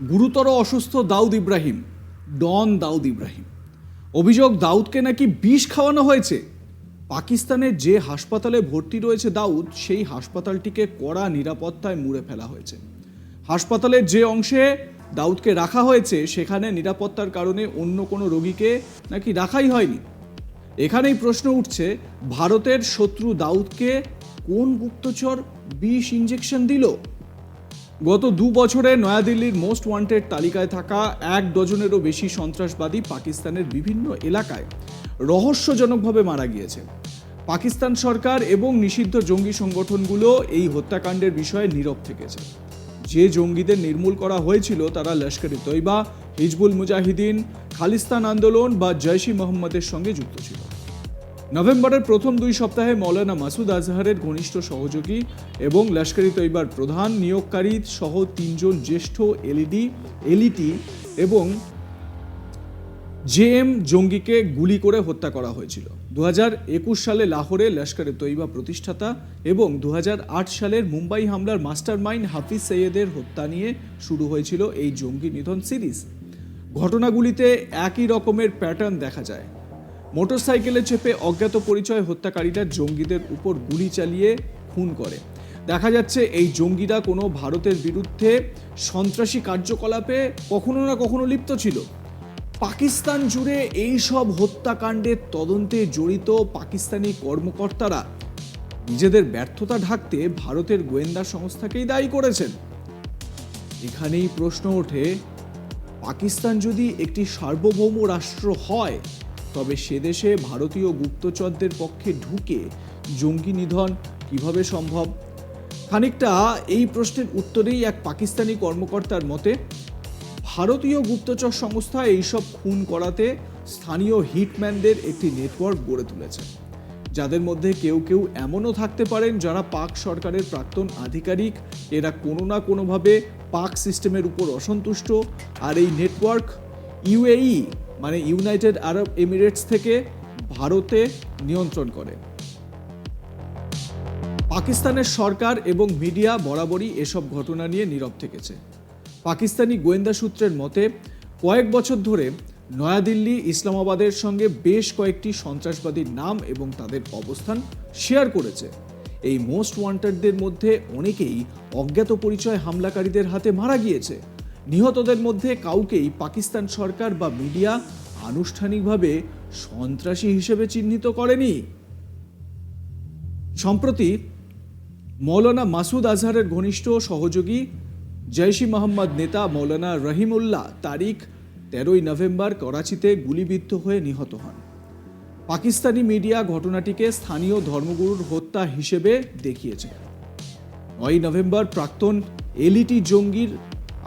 গুরুতর অসুস্থ দাউদ ইব্রাহিম, ডন দাউদ ইব্রাহিম। অভিযোগ, দাউদকে নাকি বিষ খাওয়ানো হয়েছে। পাকিস্তানের যে হাসপাতালে ভর্তি রয়েছে দাউদ, সেই হাসপাতালটিকে কড়া নিরাপত্তায় মুড়ে ফেলা হয়েছে। হাসপাতালের যে অংশে দাউদকে রাখা হয়েছে, সেখানে নিরাপত্তার কারণে অন্য কোনো রোগীকে নাকি রাখাই হয়নি। এখানেই প্রশ্ন উঠছে, ভারতের শত্রু দাউদকে কোন গুপ্তচর বিষ ইঞ্জেকশন দিল? গত দু বছরে নয়াদিল্লির মোস্ট ওয়ান্টেড তালিকায় থাকা এক ডজনেরও বেশি সন্ত্রাসবাদী পাকিস্তানের বিভিন্ন এলাকায় রহস্যজনকভাবে মারা গিয়েছে। পাকিস্তান সরকার এবং নিষিদ্ধ জঙ্গি সংগঠনগুলো এই হত্যাকাণ্ডের বিষয়ে নীরব থেকেছে। যে জঙ্গিদের নির্মূল করা হয়েছিল তারা লস্কর তৈবা, হিজবুল মুজাহিদিন, খালিস্তান আন্দোলন বা জৈশি মোহাম্মদের সঙ্গে যুক্ত ছিল। নভেম্বরের প্রথম দুই সপ্তাহে মৌলানা মাসুদ আজহারের ঘনিষ্ঠ সহযোগী এবং লস্করি তৈবার প্রধান, নিয়োগকারী সহ তিনজন জ্যেষ্ঠ এলইডি, এলইটি এবং জেএম জঙ্গিকে গুলি করে হত্যা করা হয়েছিল। দু একুশ সালে লাহোরে লস্করে তৈবা প্রতিষ্ঠাতা এবং দু হাজার আট সালের মুম্বাই হামলার মাস্টারমাইন্ড হাফিজ সৈয়দের হত্যা নিয়ে শুরু হয়েছিল এই জঙ্গি নিধন সিরিজ। ঘটনাগুলিতে একই রকমের প্যাটার্ন দেখা যায়। মোটরসাইকেলে চেপে অজ্ঞাত পরিচয় হত্যাকারীরা জঙ্গিদের উপর গুলি চালিয়ে খুন করে। দেখা যাচ্ছে এই জঙ্গিরা কোনো ভারতের বিরুদ্ধে সন্ত্রাসী কার্যকলাপে কখনো না কখনো লিপ্ত ছিল। পাকিস্তান জুড়ে এই সব হত্যাকাণ্ডের তদন্তে জড়িত পাকিস্তানি কর্মকর্তারা নিজেদের ব্যর্থতা ঢাকতে ভারতের গোয়েন্দা সংস্থাকেই দায়ী করেছেন। এখানেই প্রশ্ন ওঠে, পাকিস্তান যদি একটি সার্বভৌম রাষ্ট্র হয় তবে সে দেশে ভারতীয় গুপ্তচরদের পক্ষে ঢুকে জঙ্গি নিধন কীভাবে সম্ভব? খানিকটা এই প্রশ্নের উত্তরেই এক পাকিস্তানি কর্মকর্তার মতে, ভারতীয় গুপ্তচর সংস্থা এইসব খুন করাতে স্থানীয় হিটম্যানদের একটি নেটওয়ার্ক গড়ে তুলেছে। যাদের মধ্যে কেউ কেউ এমনও থাকতে পারেন যারা পাক সরকারের প্রাক্তন আধিকারিক, এরা কোনো না কোনোভাবে পাক সিস্টেমের উপর অসন্তুষ্ট। আর এই নেটওয়ার্ক ইউএই মানে ইউনাইটেড আরব এমিরেটস থেকে ভারতে নিয়ন্ত্রণ করে। পাকিস্তানের সরকার এবং মিডিয়া বরাবরই এসব ঘটনা নিয়ে নীরব থেকেছে। পাকিস্তানি গোয়েন্দা সূত্রের মতে, কয়েক বছর ধরে নয়াদিল্লি ইসলামাবাদের সঙ্গে বেশ কয়েকটি সন্ত্রাসবাদীর নাম এবং তাদের অবস্থান শেয়ার করেছে। এই মোস্ট ওয়ান্টেডদের মধ্যে অনেকেই অজ্ঞাত পরিচয় হামলাকারীদের হাতে মারা গিয়েছে। নিহতদের মধ্যে কাউকেই পাকিস্তান সরকার বা মিডিয়া আনুষ্ঠানিকভাবে সন্ত্রাসী হিসেবে চিহ্নিত করেনি। সম্প্রতি মৌলানা মাসুদ আজহারের ঘনিষ্ঠ সহযোগী জৈশি মোহাম্মদ নেতা মৌলানা রহিমুল্লাহ তারিখ তেরোই নভেম্বর করাচিতে গুলিবিদ্ধ হয়ে নিহত হন। পাকিস্তানি মিডিয়া ঘটনাটিকে স্থানীয় ধর্মগুরুর হত্যা হিসেবে দেখিয়েছে। নয় নভেম্বর প্রাক্তন এলিটি জঙ্গির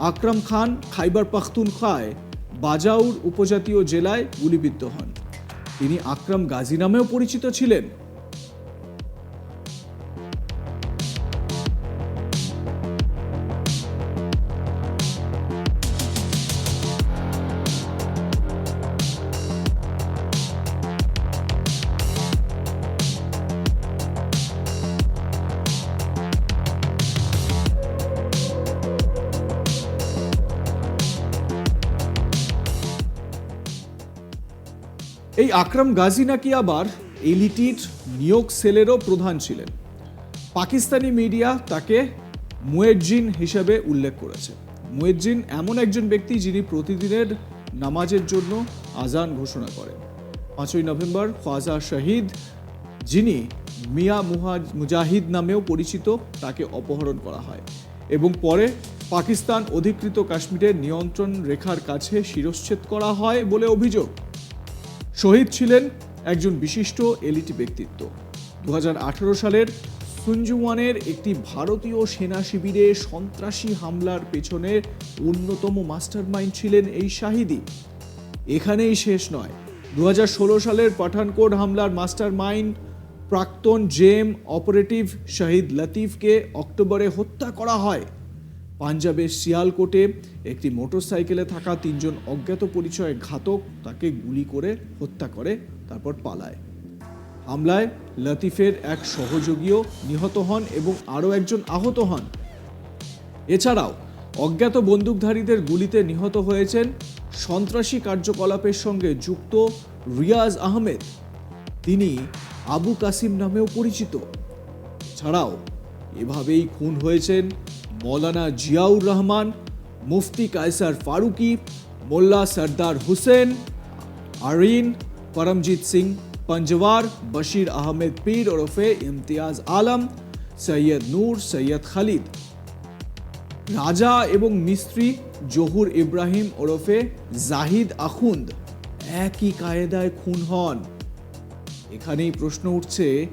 আকরাম খান খাইবার পাখতুন পাখতুনখায় বাজাউর উপজাতীয় জেলায় গুলিবিদ্ধ হন। তিনি আকরাম গাজী নামেও পরিচিত ছিলেন। এই আকরাম গাজী নাকি আবার এলিটির নিয়োগ সেলেরও প্রধান ছিলেন? পাকিস্তানি মিডিয়া তাকে মুয়েজ্জিন হিসেবে উল্লেখ করেছে। মুয়েজ্জিন এমন একজন ব্যক্তি যিনি প্রতিদিনের নামাজের জন্য আজান ঘোষণা করেন। পাঁচই নভেম্বর খাজা শহীদ, যিনি মিয়া মুহাজ মুজাহিদ নামেও পরিচিত, তাকে অপহরণ করা হয় এবং পরে পাকিস্তান অধিকৃত কাশ্মীরের নিয়ন্ত্রণ রেখার কাছে শিরশ্ছেদ করা হয় বলে অভিযোগ। শহীদ ছিলেন একজন বিশিষ্ট এলিটি ব্যক্তিত্ব। দু হাজার আঠেরো সালের সুঞ্জুওয়ানের একটি ভারতীয় সেনা শিবিরে সন্ত্রাসী হামলার পেছনে অন্যতম মাস্টারমাইন্ড ছিলেন এই শাহিদি। এখানেই শেষ নয়। দু সালের পাঠানকোট হামলার মাস্টারমাইন্ড প্রাক্তন জেম অপারেটিভ শহীদ লতিফকে অক্টোবরে হত্যা করা হয়। পাঞ্জাবের শিয়ালকোটে একটি মোটরসাইকেলে থাকা তিনজন অজ্ঞাত পরিচয় ঘাতক তাকে গুলি করে হত্যা করে, তারপর পালায়। হামলায় লতিফের এক সহযোগীও নিহত হন এবং আরও একজন আহত হন। এছাড়াও অজ্ঞাত বন্দুকধারীদের গুলিতে নিহত হয়েছেন সন্ত্রাসী কার্যকলাপের সঙ্গে যুক্ত রিয়াজ আহমেদ। তিনি আবু কাসিম নামেও পরিচিত। ছাড়াও এভাবেই খুন হয়েছেন মৌলানা জিয়াউর রহমান, মুফতি কায়সার ফারুকি, মোল্লা সর্দার হুসেন, আরিন, পরমজিৎ সিং পঞ্জওয়ার, বশির আহমেদ পীর ওরফে ইমতিয়াজ আলম, সৈয়দ নূর সৈয়দ খালিদ। রাজা এবং মিস্ত্রি জহুর ইব্রাহিম ওরফে জাহিদ আখুন্দ একই কায়দায় খুন হন। এখানেই প্রশ্ন উঠছে,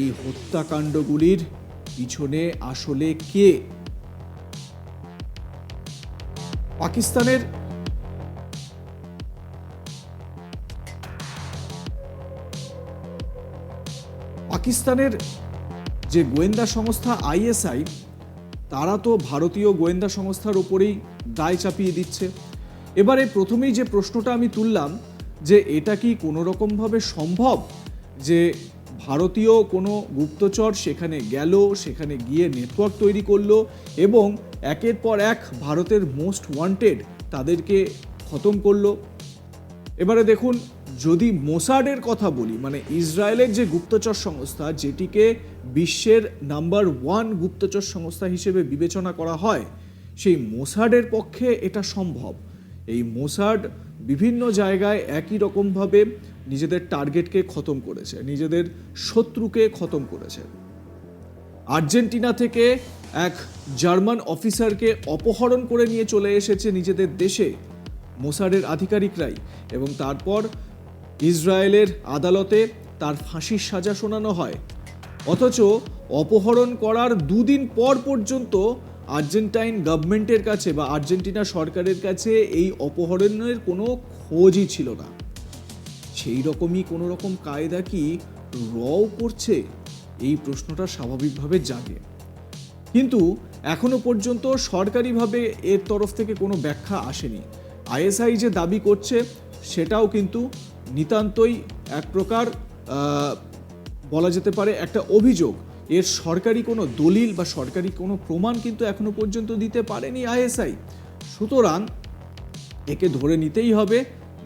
এই হত্যাকাণ্ডগুলির পিছনে আসলে কে? পাকিস্তানের পাকিস্তানের যে গোয়েন্দা সংস্থা আইএসআই, তারা তো ভারতীয় গোয়েন্দা সংস্থার ওপরেই দায় চাপিয়ে দিচ্ছে। এবারে প্রথমেই যে প্রশ্নটা আমি তুললাম যে এটা কি কোনো রকমভাবে সম্ভব যে ভারতীয় কোনো গুপ্তচর সেখানে গেল, সেখানে গিয়ে নেটওয়ার্ক তৈরি করল এবং একের পর এক ভারতের মোস্ট ওয়ান্টেড তাদেরকে খতম করল। এবারে দেখুন, যদি মোসাডের কথা বলি মানে ইসরায়েলের যে গুপ্তচর সংস্থা, যেটিকে বিশ্বের নাম্বার ওয়ান গুপ্তচর সংস্থা হিসেবে বিবেচনা করা হয়, সেই মোসাডের পক্ষে এটা সম্ভব। এই মোসাড বিভিন্ন জায়গায় একই রকমভাবে নিজেদের টার্গেটকে খতম করেছে, নিজেদের শত্রুকে খতম করেছে। আর্জেন্টিনা থেকে এক জার্মান অফিসারকে অপহরণ করে নিয়ে চলে এসেছে নিজেদের দেশে মোসারের আধিকারিকরাই এবং তারপর ইসরায়েলের আদালতে তার ফাঁসির সাজা শোনানো হয়। অথচ অপহরণ করার দুদিন পর পর্যন্ত আর্জেন্টাইন গভর্নমেন্টের কাছে বা আর্জেন্টিনা সরকারের কাছে এই অপহরণের কোনো খোঁজই ছিল না। সেই রকমই কোনো রকম কায়দা কি রও করছে? এই প্রশ্নটা স্বাভাবিকভাবে জাগে। কিন্তু এখনও পর্যন্ত সরকারিভাবে এর তরফ থেকে কোনো ব্যাখ্যা আসেনি। আইএসআই যে দাবি করছে, সেটাও কিন্তু নিতান্তই এক প্রকার বলা যেতে পারে একটা অভিযোগ। এর সরকারি কোনো দলিল বা সরকারি কোনো প্রমাণ কিন্তু এখনও পর্যন্ত দিতে পারেনি আইএসআই। সুতরাং একে ধরে নিতেই হবে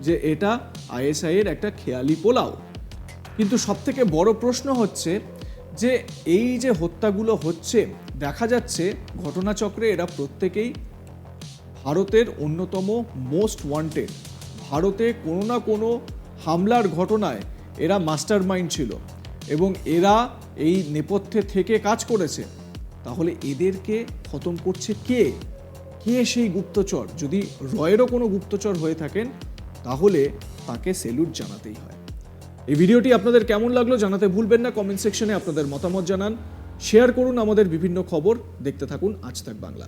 যে এটা আইএসআই এর একটা খেয়ালি পোলাও। কিন্তু সবথেকে বড় প্রশ্ন হচ্ছে যে এই যে হত্যাগুলো হচ্ছে, দেখা যাচ্ছে ঘটনাচক্রে এরা প্রত্যেকেই ভারতের অন্যতম মোস্ট ওয়ান্টেড। ভারতে কোনো না কোনো হামলার ঘটনায় এরা মাস্টার মাইন্ড ছিল এবং এরা এই নেপথ্যে থেকে কাজ করেছে। তাহলে এদেরকে খতম করছে কে? কে সেই গুপ্তচর? যদি রয়েরও কোনো গুপ্তচর হয়ে থাকেন তাহলে তাকে সেলুট জানাতেই হয়। এই ভিডিওটি আপনাদের কেমন লাগল জানাতে ভুলবেন না কমেন্ট সেকশনে আপনাদের মতামত জানান। শেয়ার করুন আমাদের বিভিন্ন খবর। দেখতে থাকুন আজ তাক বাংলা।